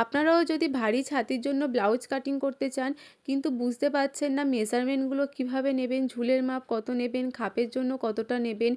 আপনারাও যদি ভারী ছাতির জন্য ব্লাউজ কাটিং করতে চান, কিন্তু বুঝতে পারছেন না মেজারমেন্টগুলো কীভাবে নেবেন, ঝুলের মাপ কত নেবেন, খাপের জন্য কতটা নেবেন,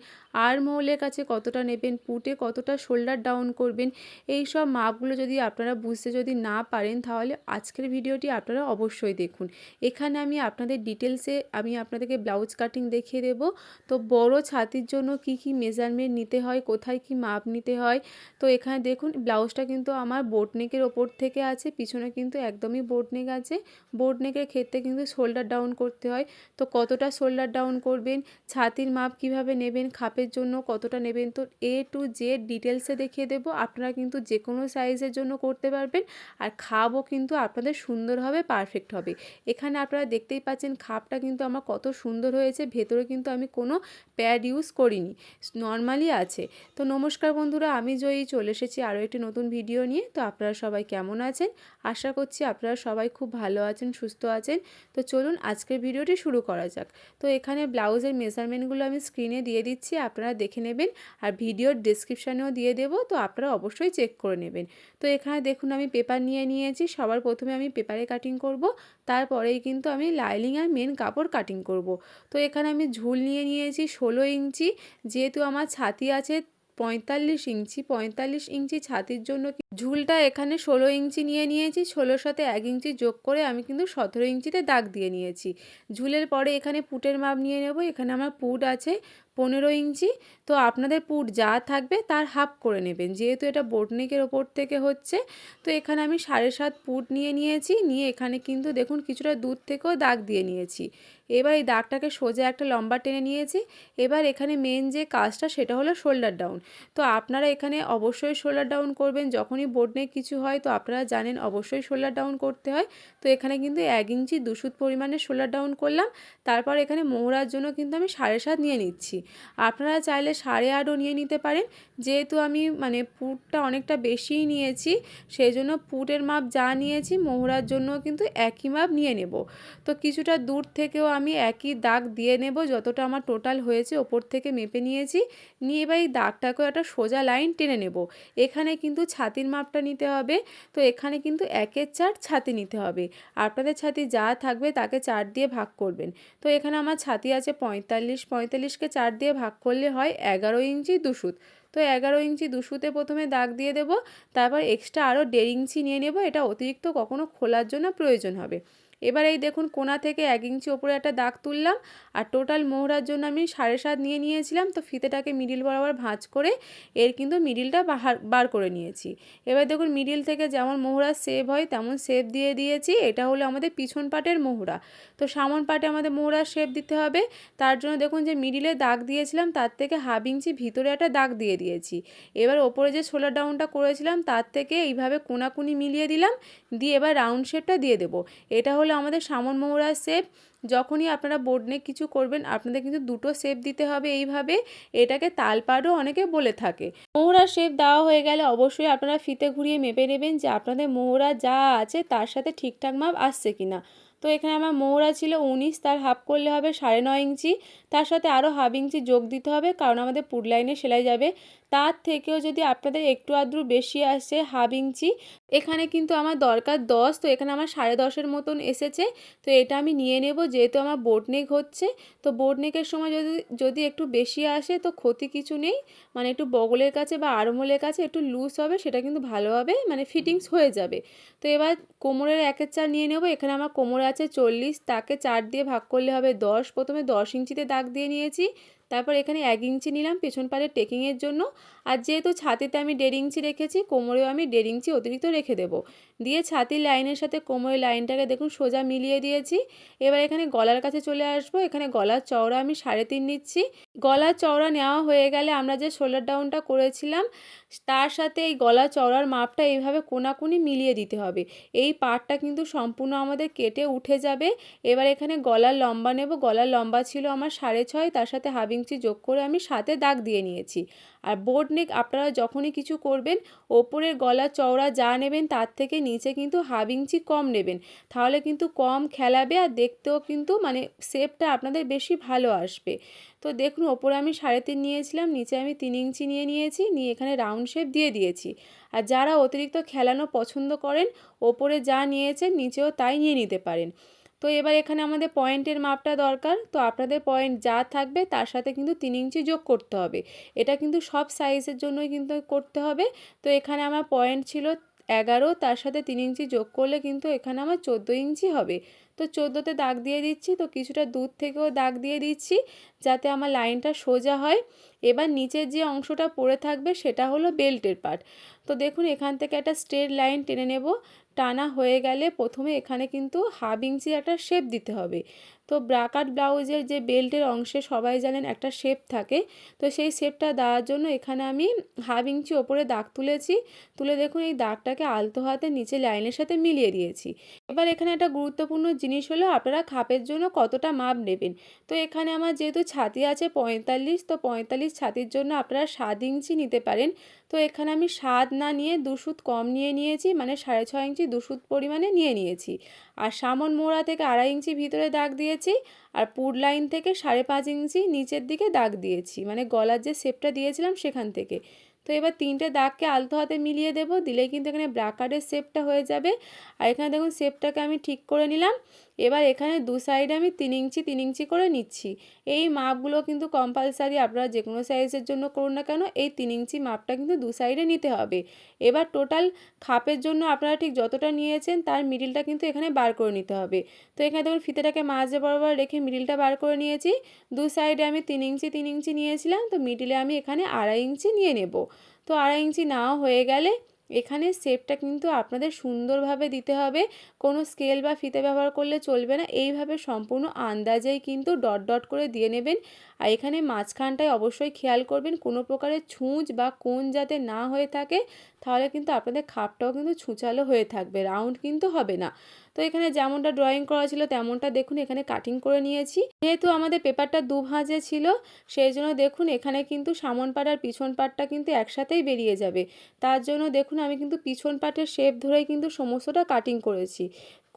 আর মহলের কাছে কতটা নেবেন, পুটে কতটা শোল্ডার ডাউন করবেন, এই সব মাপগুলো যদি আপনারা বুঝতে যদি না পারেন, তাহলে আজকের ভিডিওটি আপনারা অবশ্যই দেখুন। এখানে আমি আপনাদের ডিটেলসে আমি আপনাদেরকে ব্লাউজ কাটিং দেখিয়ে দেব। তো বড় ছাতির জন্য কি কি মেজারমেন্ট নিতে হয়, কোথায় কি মাপ নিতে হয়, তো এখানে দেখুন ব্লাউজটা কিন্তু আমার বোট নেকের ওপর থেকে আছে, পিছনে কিন্তু একদমই বোর্ড নেক আছে। বোর্ড নেকের ক্ষেত্রে কিন্তু শোল্ডার ডাউন করতে হয়। তো কতটা শোল্ডার ডাউন করবেন, ছাতির মাপ কীভাবে নেবেন, খাপের জন্য কতটা নেবেন, তো এ টু জেড ডিটেলসে দেখিয়ে দেবো। আপনারা কিন্তু যে কোনো সাইজের জন্য করতে পারবেন। আর খাপও কিন্তু আপনাদের সুন্দর হবে পারফেক্ট হবে। এখানে আপনারা দেখতেই পাচ্ছেন খাপটা কিন্তু আমার কত সুন্দর হয়েছে, ভেতরে কিন্তু আমি কোনো প্যাড ইউজ করিনি। নর্মালি আছে। তো নমস্কার বন্ধুরা, আমি জয়ী, চলে এসেছি আরও একটি নতুন ভিডিও নিয়ে। তো আপনারা সবাই কেমন আছেন? আশা করছি আপনারা সবাই খুব ভালো আছেন, সুস্থ আছেন। তো চলুন আজকের ভিডিওটি শুরু করা যাক। তো এখানে ব্লাউজের মেজারমেন্টগুলো আমি স্ক্রিনে দিয়ে দিচ্ছি, আপনারা দেখে নেবেন। আর ভিডিওর ডিসক্রিপশানেও দিয়ে দেবো, তো আপনারা অবশ্যই চেক করে নেবেন। তো এখানে দেখুন, আমি পেপার নিয়ে নিয়েছি। সবার প্রথমে আমি পেপারে কাটিং করব, তারপরেই কিন্তু আমি লাইলিং আর মেন কাপড় কাটিং করব। তো এখানে আমি ঝুল নিয়ে নিয়েছি ষোলো ইঞ্চি। যেহেতু আমার ছাতি আছে পঁয়তাল্লিশ ইঞ্চি পঁয়তাল্লিশ ইঞ্চি ছাতির জন্য ঝুলটা এখানে ষোলো ইঞ্চি নিয়ে নিয়েছি, ষোলোর সাথে এক ইঞ্চি যোগ করে আমি কিন্তু সতেরো ইঞ্চিতে দাগ দিয়ে নিয়েছি। ঝুলের পরে এখানে পুটের মাপ নিয়ে নেব, এখানে আমার পুট আছে পনেরো ইঞ্চি। তো আপনাদের পুট যা থাকবে তার হাফ করে নেবেন, যেহেতু এটা বোটনেকের ওপর থেকে হচ্ছে। তো এখানে আমি সাড়ে সাত পুট নিয়ে নিয়েছি, নিয়ে এখানে কিন্তু দেখুন কিছুটা দূর থেকেও দাগ দিয়ে নিয়েছি। এবার এই দাগটাকে সোজা একটা লম্বা টেনে নিয়েছি। এবার এখানে মেন যে কাজটা সেটা হলো শোল্ডার ডাউন তো আপনারা এখানে অবশ্যই শোল্ডার ডাউন করবেন। যখনই বোর্ড নেক কিছু হয়, তো আপনারা জানেন অবশ্যই শোল্ডার ডাউন করতে হয়। তো এখানে কিন্তু এক ইঞ্চি দুশুদ পরিমাণে শোল্ডার ডাউন করলাম। তারপর এখানে মোহরার জন্য কিন্তু আমি সাড়ে সাত নিয়ে নিচ্ছি। আপনারা চাইলে সাড়ে আটও নিয়ে নিতে পারেন। যেহেতু আমি মানে পুটটা অনেকটা বেশিই নিয়েছি সেই জন্য পুটের মাপ যা নিয়েছি, মোহরার জন্য কিন্তু একই মাপ নিয়ে নেব। তো কিছুটা দূর থেকেও আমি একই দাগ দিয়ে নেব যতটা আমার টোটাল হয়েছে, ওপর থেকে মেপে নিয়েছি। নিয়ে এবার এই দাগটাকেও একটা সোজা লাইন টেনে নেব। এখানে কিন্তু ছাতির মাপটা নিতে হবে। তো এখানে কিন্তু একের চার ছাতি নিতে হবে। আপনাদের ছাতি যা থাকবে তাকে চার দিয়ে ভাগ করবেন। তো এখানে আমার ছাতি আছে পঁয়তাল্লিশ, পঁয়তাল্লিশকে চার দিয়ে ভাগ করলে হয় এগারো ইঞ্চি দুশুত তো এগারো ইঞ্চি দুশুতে প্রথমে দাগ দিয়ে দেব, তারপর এক্সট্রা আরও দেড় ইঞ্চি নিয়ে নেব। এটা অতিরিক্ত কখনো খোলার জন্য প্রয়োজন হবে। এবার এই দেখুন কোনা থেকে এক ইঞ্চি ওপরে একটা দাগ তুললাম আর টোটাল মোহরার জন্য আমি সাড়ে সাত নিয়ে নিয়েছিলাম তো ফিতেটাকে মিডিল বরাবর ভাঁজ করে এর কিন্তু মিডিলটা বাহার, বার করে নিয়েছি। এবার দেখুন মিডিল থেকে যেমন মোহরা সেভ হয়, তেমন সেভ দিয়ে দিয়েছি। এটা হলো আমাদের পিছন পাটের মোহরা। তো সামন পাটে আমাদের মোহরা শেপ দিতে হবে। তার জন্য দেখুন যে মিডিলে দাগ দিয়েছিলাম, তার থেকে হাফ ইঞ্চি ভিতরে একটা দাগ দিয়ে দিয়েছি। এবার ওপরে যে ছোলার ডাউনটা করেছিলাম, তার থেকে এইভাবে কোনাকুনি মিলিয়ে দিলাম। দিয়ে এবার রাউন্ড শেপটা দিয়ে দেবো। এটা হলো আমাদের সামন মোহরার শেপ যখনই আপনারা বোর্ড কিছু করবেন, আপনাদের কিন্তু দুটো শেপ দিতে হবে এইভাবে। এটাকে তালপাড়ও অনেকে বলে থাকে। মোহরা শেপ দেওয়া হয়ে গেলে অবশ্যই আপনারা ফিতে ঘুরিয়ে মেপে নেবেন যে আপনাদের মোহরা যা আছে তার সাথে ঠিকঠাক মাপ আসছে কিনা। তো এখানে আমার মোহরা ছিল উনিশ, তার হাফ করলে হবে সাড়ে নয় ইঞ্চি। তার সাথে আরও হাফ ইঞ্চি যোগ দিতে হবে, কারণ আমাদের পুট লাইনে সেলাই যাবে। তার থেকেও যদি আপনাদের একটু আদ্রু বেশি আসছে হাফ ইঞ্চি, এখানে কিন্তু আমার দরকার দশ, তো এখানে আমার সাড়ে দশের মতন এসেছে। তো এটা আমি নিয়ে নেব, যেহেতু আমার বোট নেক হচ্ছে। তো বোট নেকের সময় যদি যদি একটু বেশি আসে, তো ক্ষতি কিছু নেই। মানে একটু বগলের কাছে বা আড়মোলের কাছে একটু লুজ হবে, সেটা কিন্তু ভালোভাবে মানে ফিটিংস হয়ে যাবে। তো এবার কোমরের একের চার নিয়ে নেব, এখানে আমার কোমর আছে চল্লিশ, তাকে চার দিয়ে ভাগ করলে হবে দশ। প্রথমে দশ ইঞ্চিতে দাগ দিয়ে নিয়েছি তারপর এখানে এক ইঞ্চি নিলাম পেছন পাড়ে টেকিংয়ের জন্য। আর যেহেতু ছাতিতে আমি দেড় ইঞ্চি রেখেছি, কোমরেও আমি দেড় ইঞ্চি অতিরিক্ত রেখে দেবো। দিয়ে ছাতির লাইনের সাথে কোমরের লাইনটাকে দেখুন সোজা মিলিয়ে দিয়েছি। এবার এখানে গলার কাছে চলে আসব। এখানে গলার চওড়া আমি সাড়ে তিন নিচ্ছি। গলার চওড়া নেওয়া হয়ে গেলে আমরা যে শোল্ডার ডাউনটা করেছিলাম, তার সাথে এই গলা চওড়ার মাপটা এইভাবে কোনাকুনি মিলিয়ে দিতে হবে। এই পাটটা কিন্তু সম্পূর্ণ আমাদের কেটে উঠে যাবে। এবার এখানে গলার লম্বা নেব। গলার লম্বা ছিল আমার সাড়ে ছয়। তার সাথে হাফ ইঞ্চি যোগ করে আমি সাথে দাগ দিয়ে নিয়েছি। আর বোর্ড নেক আপনারা যখনই কিছু করবেন, ওপরের গলা চওড়া যা নেবেন তার থেকে নিচে কিন্তু হাফ ইঞ্চি কম নেবেন। তাহলে কিন্তু কম খেলাবে আর দেখতেও কিন্তু মানে শেপটা আপনাদের বেশি ভালো আসবে। তো দেখুন, ওপরে আমি সাড়ে তিন নিয়েছিলাম, নিচে আমি তিন ইঞ্চি নিয়ে নিয়েছি, নিয়ে এখানে রাউন্ড শেপ দিয়ে দিয়েছি। আর যারা অতিরিক্ত খেলানো পছন্দ করেন, ওপরে যা নিয়েছেন, নিচেও তাই নিয়ে নিতে পারেন। তো এবার এখানে আমাদের পয়েন্টের মাপটা দরকার, তো আপনাদের পয়েন্ট যা থাকবে, তার সাথে কিন্তু তিন ইঞ্চি যোগ করতে হবে। এটা কিন্তু সব সাইজের জন্যই কিন্তু করতে হবে। তো এখানে আমার পয়েন্ট ছিল এগারো, তার সাথে তিন ইঞ্চি যোগ করলে কিন্তু এখানে আমার চোদ্দ ইঞ্চি হবে। তো চোদ্দোতে দাগ দিয়ে দিচ্ছি, তো কিছুটা দূর থেকেও দাগ দিয়ে দিচ্ছি যাতে আমার লাইনটা সোজা হয়। এবার নিচের যে অংশটা পড়ে থাকবে সেটা হলো বেল্টের পার্ট। তো দেখুন, এখান থেকে একটা স্ট্রেট লাইন টেনে নেব। টানা হয়ে গেলে প্রথমে এখানে কিন্তু হাফ ইঞ্চি একটা শেপ দিতে হবে। তো ব্রাকাট ব্লাউজের যে বেল্টের অংশে সবাই জানেন একটা শেপ থাকে, তো সেই শেপটা দেওয়ার জন্য এখানে আমি হাফ ইঞ্চি ওপরে দাগ তুলেছি। তুলে দেখুন এই দাগটাকে আলতো হাতে নিচে লাইনের সাথে মিলিয়ে দিয়েছি। এবার এখানে একটা গুরুত্বপূর্ণ জিনিস হলো আপনারা খাপের জন্য কতটা মাপ নেবেন। তো এখানে আমার যেহেতু ছাতি আছে পঁয়তাল্লিশ, তো পঁয়তাল্লিশ ছাতির জন্য আপনারা সাত ইঞ্চি নিতে পারেন। তো এখানে আমি স্বাদ না নিয়ে দুশুত কম নিয়ে নিয়েছি মানে সাড়ে ছয় ইঞ্চি দুশুত পরিমাণে নিয়ে নিয়েছি। আর সামন মোড়া থেকে আড়াই ইঞ্চি ভিতরে দাগ দিয়েছি, আর পুর লাইন থেকে সাড়ে পাঁচ ইঞ্চি নিচের দিকে দাগ দিয়েছি মানে গলার যে শেপটা দিয়েছিলাম সেখান থেকে। তো এবার তিনটে দাগকে আলতো হাতে মিলিয়ে দেব, দিলেই কিন্তু এখানে ব্রাকারের শেপটা হয়ে যাবে। আর এখানে দেখুন শেপটাকে আমি ঠিক করে নিলাম। এবার এখানে দু সাইডে আমি তিন ইঞ্চি তিন ইঞ্চি করে নিচ্ছি। এই মাপগুলো কিন্তু কম্পালসারি আপনারা যে কোনো সাইজের জন্য করুন না কেন, এই তিন ইঞ্চি মাপটা কিন্তু দু সাইডে নিতে হবে। এবার টোটাল খাপের জন্য আপনারা ঠিক যতটা নিয়েছেন তার মিডিলটা কিন্তু এখানে বার করে নিতে হবে। তো এখানে দেখুন ফিতেটাকে মাঝে বরাবর রেখে মিডিলটা বার করে নিয়েছি। দু সাইডে আমি তিন ইঞ্চি তিন ইঞ্চি নিয়েছিলাম, তো মিডিলে আমি এখানে আড়াই ইঞ্চি নিয়ে নেব। তো আড়াই ইঞ্চি নাও হয়ে গেলে এখানে শেপটা কিন্তু আপনাদের সুন্দরভাবে দিতে হবে। কোনো স্কেল বা ফিতে ব্যবহার করলে চলবে না। এইভাবে সম্পূর্ণ আন্দাজেই কিন্তু ডট ডট করে দিয়ে নেবেন। আর এখানে মাঝখানটায় অবশ্যই খেয়াল করবেন, কোনো প্রকারের ছুঁচ বা কোন যাতে না হয়ে থাকে তাহলে কিন্তু আপনাদের খাপটাও কিন্তু ছুঁচালো হয়ে থাকবে রাউন্ড কিন্তু হবে না। তো এখানে যেমনটা ড্রয়িং করা ছিল, তেমনটা দেখুন এখানে কাটিং করে নিয়েছি। যেহেতু আমাদের পেপারটা দু ভাঁজে ছিল, সেই জন্য দেখুন এখানে কিন্তু সামন পাট আর পিছন পাটটা কিন্তু একসাথেই বেরিয়ে যাবে। তার জন্য দেখুন আমি কিন্তু পিছন পাটের শেপ ধরেই কিন্তু সমস্তটা কাটিং করেছি।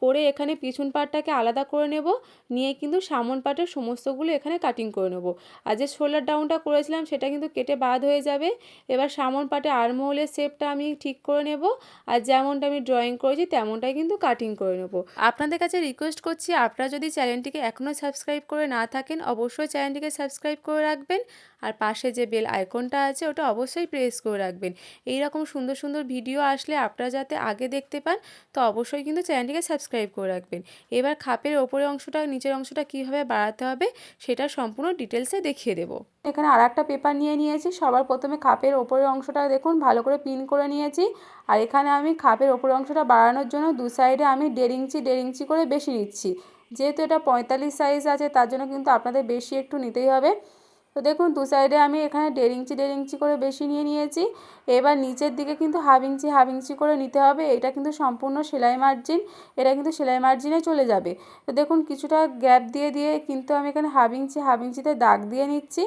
করে এখানে পিছন পাটটাকে আলাদা করে নেব। নিয়ে কিন্তু সামন পাটের সমস্তগুলো এখানে কাটিং করে নেব। আর যে শোল্ডার ডাউনটা করেছিলাম, সেটা কিন্তু কেটে বাদ হয়ে যাবে। এবার সামন পাটে আরমোলের শেপটা আমি ঠিক করে নেব। আর যেমনটা আমি ড্রয়িং করেছি, তেমনটাই কিন্তু কাটিং করে নেব। আপনাদের কাছে রিকোয়েস্ট করছি, আপনারা যদি চ্যানেলটিকে এখনও সাবস্ক্রাইব করে না থাকেন, অবশ্যই চ্যানেলটিকে সাবস্ক্রাইব করে রাখবেন। আর পাশে যে বেল আইকনটা আছে, ওটা অবশ্যই প্রেস করে রাখবেন। এই রকম সুন্দর সুন্দর ভিডিও আসলে আপনারা যাতে আগে দেখতে পান, তো অবশ্যই কিন্তু চ্যানেলটিকে সাবস্ক্রাইব করে রাখবেন। এবার খাপের ওপরের অংশটা, নিচের অংশটা কীভাবে বাড়াতে হবে সেটা সম্পূর্ণ ডিটেলসে দেখিয়ে দেবো। এখানে আর একটা পেপার নিয়ে নিয়েছি। সবার প্রথমে খাপের ওপরের অংশটা দেখুন, ভালো করে পিন করে নিয়েছি। আর এখানে আমি খাপের ওপরের অংশটা বাড়ানোর জন্য দু সাইডে আমি দেড় ইঞ্চি দেড় ইঞ্চি করে বেশি নিচ্ছি। যেহেতু এটা পঁয়তাল্লিশ সাইজ আছে, তার জন্য কিন্তু আপনাদের বেশি একটু নিতেই হবে। তো দেখুন, দু সাইডে আমি এখানে দেড় ইঞ্চি দেড় ইঞ্চি করে বেশি নিয়ে নিয়েছি। এবার নিচের দিকে কিন্তু হাফ ইঞ্চি হাফ ইঞ্চি করে নিতে হবে। এটা কিন্তু সম্পূর্ণ সেলাই মার্জিন এটা কিন্তু সেলাই মার্জিনে চলে যাবে। তো দেখুন, কিছুটা গ্যাপ দিয়ে দিয়ে কিন্তু আমি এখানে হাফ ইঞ্চি হাফ ইঞ্চিতে দাগ দিয়ে নিচ্ছি।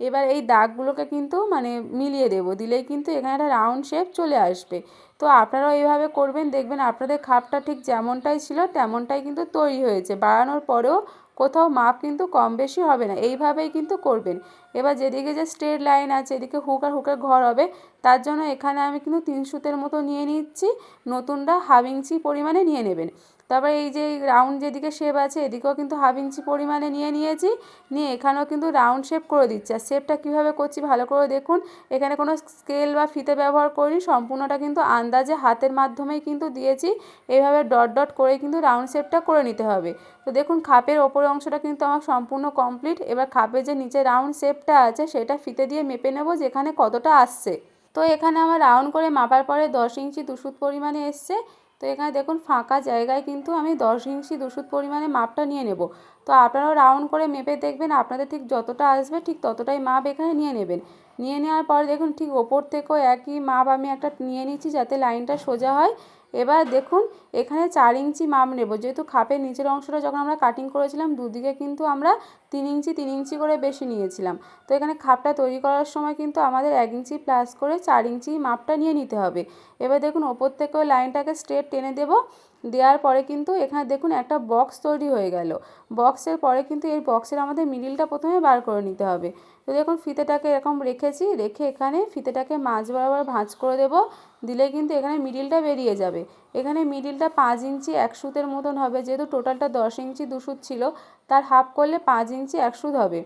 এবার এই দাগগুলোকে কিন্তু মানে মিলিয়ে দেবো, দিলেই কিন্তু এখানে একটা রাউন্ড শেপ চলে আসবে। তো আপনারাও এইভাবে করবেন, দেখবেন আপনাদের খাপটা ঠিক যেমনটাই ছিল, তেমনটাই কিন্তু তৈরি হয়েছে। বাড়ানোর পরেও কোথাও মাপ কিন্তু কম বেশি হবে না, এইভাবেই কিন্তু করবেন। এবার যেদিকে যে স্ট্রেট লাইন আছে, এদিকে হুক আর হুকের ঘর হবে, তার জন্য এখানে আমি কিন্তু তিন সুতের মতো নিয়ে নিচ্ছি, নতুনটা হাফ ইঞ্চি পরিমাণে নিয়ে নেবেন। তারপরে এই যে রাউন্ড যেদিকে শেপ আছে, এদিকেও কিন্তু হাফ ইঞ্চি পরিমাণে নিয়ে নিয়েছি। নিয়ে এখানেও কিন্তু রাউন্ড শেপ করে দিচ্ছি। আর শেপটা কীভাবে করছি ভালো করে দেখুন। এখানে কোনো স্কেল বা ফিতে ব্যবহার করিনি। সম্পূর্ণটা কিন্তু আন্দাজে হাতের মাধ্যমেই কিন্তু দিয়েছি। এইভাবে ডট ডট করে কিন্তু রাউন্ড শেপটা করে নিতে হবে। তো দেখুন, খাপের ওপরের অংশটা কিন্তু আমার সম্পূর্ণ কমপ্লিট এবার খাপের যে নিচে রাউন্ড শেপটা আছে, সেটা ফিতে দিয়ে মেপে নেব যেখানে কতটা আসছে। তো এখানে আমার রাউন্ড করে মাপার পরে দশ ইঞ্চি দুশুত পরিমাণে এসছে। তো এখানে দেখুন ফাঁকা জায়গায় কিন্তু আমি দশ ইঞ্চি দুশুত পরিমাণে মাপটা নিয়ে নেব। তো আপনারাও রাউন্ড করে মেপে দেখবেন, আপনাদের ঠিক যতটা আসবে ঠিক ততটাই মাপ এখানে নিয়ে নেবেন। নিয়ে নেওয়ার পরে দেখুন ঠিক ওপর থেকেও একই মাপ আমি একটা নিয়ে নিচ্ছি যাতে লাইনটা সোজা হয়। এবার দেখুন, এখানে চার ইঞ্চি মাপ নেব। যেহেতু খাপের নিচের অংশটা যখন আমরা কাটিং করেছিলাম, দুদিকে কিন্তু আমরা তিন ইঞ্চি তিন ইঞ্চি করে বেশি নিয়েছিলাম। তো এখানে খাপটা তৈরি করার সময় কিন্তু আমাদের এক ইঞ্চি প্লাস করে চার ইঞ্চি মাপটা নিয়ে নিতে হবে। এবার দেখুন, ওপর থেকে ওই লাইনটাকে স্ট্রেট টেনে দেব। দেওয়ার পরে কিন্তু এখানে দেখুন একটা বক্স তৈরি হয়ে গেল। বক্সের পরে কিন্তু এই বক্সের আমাদের মিডিলটা প্রথমে বার করে নিতে হবে। তো দেখুন ফিতেটাকে এরকম রেখেছি, রেখে এখানে ফিতেটাকে মাঝ বরাবর ভাঁজ করে দেব। দিলে কিন্তু এখানে মিডিলটা বেরিয়ে যাবে। এখানে মিডিলটা পাঁচ ইঞ্চি এক সুতের মতন হবে, যেহেতু টোটালটা দশ ইঞ্চি দু সুত ছিল, তার হাফ করলে পাঁচ ইঞ্চি এক সুত হবে।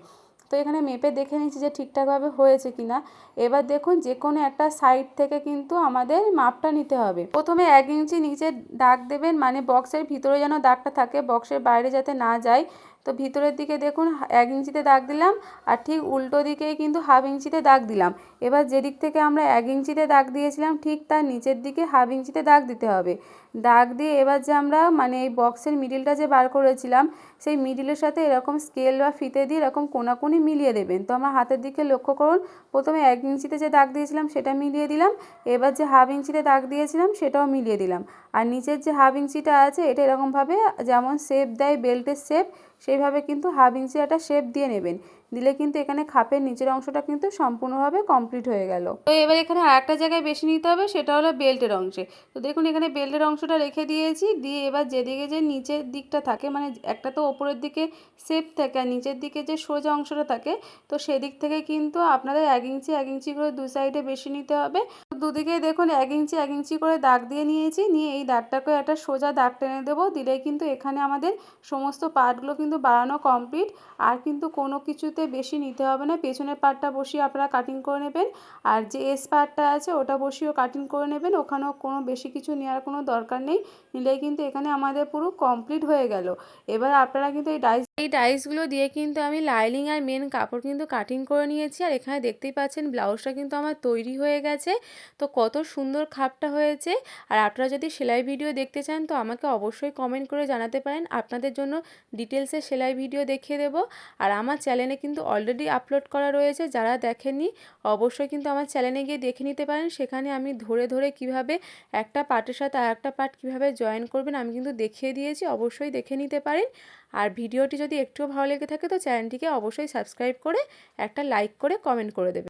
তো এখানে মেপে দেখে নিচ্ছি যে ঠিকঠাকভাবে হয়েছে কি না এবার দেখুন যে কোনো একটা সাইড থেকে কিন্তু আমাদের মাপটা নিতে হবে। প্রথমে এক ইঞ্চি নিচে দাগ দেবেন মানে বক্সের ভিতরে যেন দাগটা থাকে, বক্সের বাইরে যাতে না যায়। তো ভিতরের দিকে দেখুন, এক ইঞ্চিতে দাগ দিলাম আর ঠিক উল্টো দিকে কিন্তু হাফ ইঞ্চিতে দাগ দিলাম। এবার যেদিক থেকে আমরা এক ইঞ্চিতে দাগ দিয়েছিলাম, ঠিক তার নিচের দিকে হাফ ইঞ্চিতে দাগ দিতে হবে। দাগ দিয়ে এবার যে আমরা মানে এই বক্সের মিডিলটা যে বার করেছিলাম সেই মিডিলের সাথে এরকম স্কেল বা ফিতে দিয়ে এরকম কোনাকুনি মিলিয়ে দেবেন। তো আমার হাতের দিকে লক্ষ্য করুন, প্রথমে এক ইঞ্চিতে যে দাগ দিয়েছিলাম সেটা মিলিয়ে দিলাম, এবার যে হাফ ইঞ্চিতে দাগ দিয়েছিলাম সেটাও মিলিয়ে দিলাম। আর নিচের যে হাফ ইঞ্চিটা আছে এটা এরকমভাবে যেমন শেপ দেয় বেল্টের শেপ সেইভাবে কিন্তু হাফ ইঞ্চি একটা শেপ দিয়ে নেবেন। দিলে কিন্তু এখানে খাপের নিচের অংশটা কিন্তু সম্পূর্ণভাবে কমপ্লিট হয়ে গেল। তো এবার এখানে আরেকটা জায়গায় বেশি নিতে হবে, সেটা হলো বেল্টের অংশে। তো দেখুন এখানে বেল্টের অংশটা রেখে দিয়েছি, দিয়ে এবার যেদিকে যে নিচের দিকটা থাকে মানে একটা তো ওপরের দিকে শেপ থাকে আর নিচের দিকে যে সোজা অংশটা থাকে, তো সেদিক থেকে কিন্তু আপনাদের এক ইঞ্চি এক ইঞ্চি করে দু সাইডে বেশি নিতে হবে। দুদিকে দেখুন, এক ইঞ্চি এক ইঞ্চি করে দাগ দিয়ে নিয়েছি, নিয়ে এই দাগটাকে একটা সোজা দাগ টেনে দেবো, দিলেই কিন্তু এখানে আমাদের সমস্ত পার্টগুলো কিন্তু বাড়ানো কমপ্লিট আর কিন্তু কোনো কিছুতে বেশি নিতে হবে না। পেছনের পার্টটা বসিয়ে আপনারা কাটিং করে নেবেন, আর যে এস পার্টটা আছে ওটা বসিয়েও কাটিং করে নেবেন, ওখানেও কোনো বেশি কিছু নেওয়ার কোনো দরকার নেই, নিলেই কিন্তু এখানে আমাদের পুরো কমপ্লিট হয়ে গেল। এবার আপনারা কিন্তু এই ডাইস এই ডাইসগুলো দিয়ে কিন্তু আমি লাইলিং আর মেন কাপড় কিন্তু কাটিং করে নিয়েছি। আর এখানে দেখতেই পাচ্ছেন ব্লাউজটা কিন্তু আমার তৈরি হয়ে গেছে। তো কত সুন্দর খাপটা হয়েছে। আর আপনারা যদি সেলাই ভিডিও দেখতে চান, তো আমাকে অবশ্যই কমেন্ট করে জানাতে পারেন। আপনাদের জন্য ডিটেলসে সেলাই ভিডিও দেখিয়ে দেব। আর আমার চ্যানেলে কিন্তু অলরেডি আপলোড করা রয়েছে। যারা দেখেননি, অবশ্যই কিন্তু আমার চ্যানেলে গিয়ে দেখে নিতে পারেন। সেখানে আমি ধরে ধরে কীভাবে একটা পার্টের সাথে আর একটা পার্ট কীভাবে জয়েন করবেন, আমি কিন্তু দেখিয়ে দিয়েছি। অবশ্যই দেখে নিতে পারেন। আর ভিডিওটি যদি একটুও ভালো লেগে থাকে তো চ্যানেলটিকে অবশ্যই সাবস্ক্রাইব করে একটা লাইক করে কমেন্ট করে দেবে।